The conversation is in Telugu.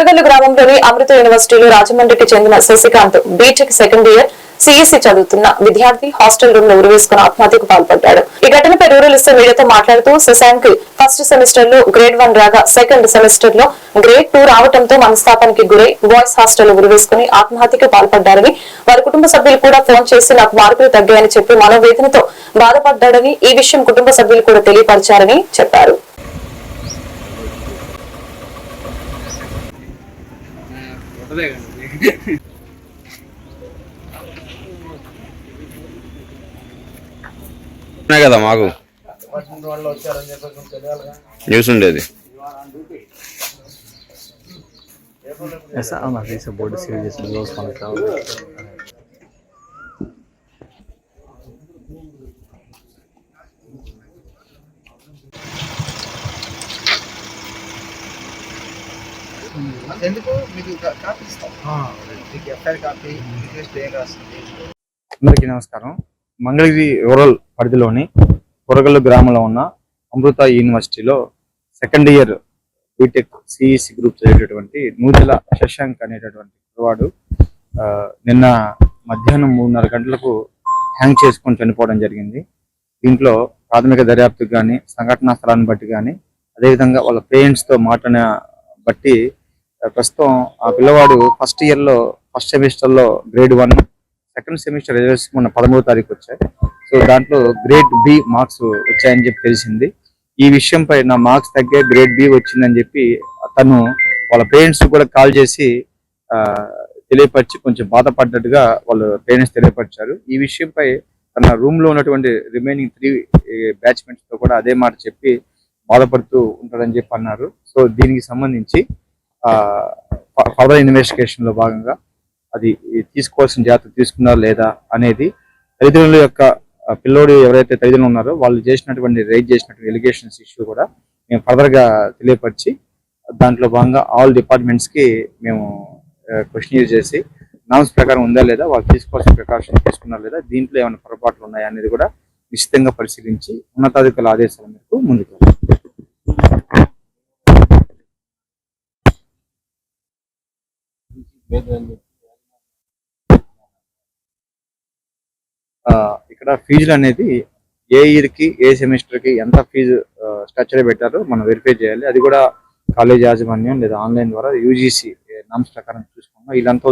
కొరగల్లు గ్రామంలోని అమృత యూనివర్సిటీలో రాజమండ్రికి చెందిన Shashikant BTech second year CSC చదువుతున్న విద్యార్థి హాస్టల్ రూమ్లో ఉరివేసుకుని ఆత్మహత్యకు పాల్పడ్డాడు. ఈ ఘటనపై రూరల్ ఇస్తే మీడియాతో మాట్లాడుతూ శశాంక్ ఫస్ట్ సెమిస్టర్లో గ్రేడ్ వన్ రాగా సెకండ్ సెమిస్టర్లో గ్రేడ్ టూ రావడంతో మనస్తాపానికి గురై బాయ్స్ హాస్టల్ ఉరివేసుకుని ఆత్మహత్యకు పాల్పడ్డారని వారి కుటుంబ సభ్యులు కూడా ఫోన్ చేసి నాకు మార్కులు తగ్గాయని చెప్పి మనోవేదనతో బాధపడ్డాడని ఈ విషయం కుటుంబ సభ్యులు కూడా తెలియపరిచారని చెప్పారు. ఉంటదే కండి కదా మాకు న్యూస్ ఉండేది Essa é uma vez boa de serviço dos conectados. ఎందుకు? మీకు కా- కాపీ ఇస్తాం. మీకు ఎఫ్ఐఆర్ కాపీ రిక్వెస్ట్ ఏం రాస్తుంది? అందరికీ నమస్కారం. మంగళగిరి రూరల్ పరిధిలోని కొరగల్లు గ్రామంలో ఉన్న అమృత యూనివర్సిటీలో second year BTech CEC group చదివేటటువంటి Nutela Shashank అనేటటువంటి ఆ, నిన్న మధ్యాహ్నం మూడున్నర గంటలకు హ్యాంగ్ చేసుకొని చనిపోవడం జరిగింది. దీంట్లో ప్రాథమిక దర్యాప్తుకు కానీ సంఘటనా స్థలాన్ని బట్టి కానీ అదేవిధంగా వాళ్ళ పేరెంట్స్తో మాటన బట్టి ప్రస్తుతం ఆ పిల్లవాడు ఫస్ట్ ఇయర్లో ఫస్ట్ సెమిస్టర్లో grade one second semester results మొన్న పదమూడో తారీఖు వచ్చాయి. సో దాంట్లో గ్రేడ్ బి మార్క్స్ వచ్చాయని చెప్పి తెలిసింది. ఈ విషయంపై నా మార్క్స్ తగ్గే గ్రేడ్ బి వచ్చిందని చెప్పి తను వాళ్ళ పేరెంట్స్ కూడా కాల్ చేసి ఆ, తెలియపరిచి కొంచెం బాధపడ్డట్టుగా వాళ్ళ పేరెంట్స్ తెలియపరిచారు. ఈ విషయంపై తన రూమ్లో ఉన్నటువంటి రిమైనింగ్ త్రీ బ్యాచ్మెంట్స్తో కూడా అదే మాట చెప్పి బాధపడుతూ ఉంటాడని చెప్పి అన్నారు. సో దీనికి సంబంధించి ఫర్దర్ ఇన్వెస్టిగేషన్లో భాగంగా అది తీసుకోవాల్సిన జాగ్రత్త తీసుకున్నారా లేదా అనేది తల్లిదండ్రుల యొక్క పిల్లోడు ఎవరైతే తల్లిదండ్రులు ఉన్నారో వాళ్ళు చేసినటువంటి రైజ్ చేసినటువంటి ఎలిగేషన్స్ ఇష్యూ కూడా మేము ఫర్దర్గా తెలియపరిచి దాంట్లో భాగంగా ఆల్ డిపార్ట్మెంట్స్కి మేము క్వశ్చన్ చేసి నామ్స్ ప్రకారం ఉందా లేదా వాళ్ళు తీసుకోవాల్సిన ప్రికాషన్ తీసుకున్నారా లేదా దీంట్లో ఏమైనా పొరపాట్లు ఉన్నాయా అనేది కూడా నిశ్చితంగా పరిశీలించి ఉన్నతాధికారుల ఆదేశాల మేరకు ముందుకు వెళ్తాం. ఆ, ఇక్కడ ఫీజులు అనేది ఏ ఇయర్కి ఏ సెమిస్టర్కి ఎంత ఫీజు స్ట్రక్చర్ పెట్టారో మనం వెరిఫై చేయాలి. అది కూడా కాలేజ్ యాజమాన్యం లేదా ఆన్లైన్ ద్వారా యూజీసీ నామ్స్ ప్రకారం చూసుకున్నాం వీళ్ళంతా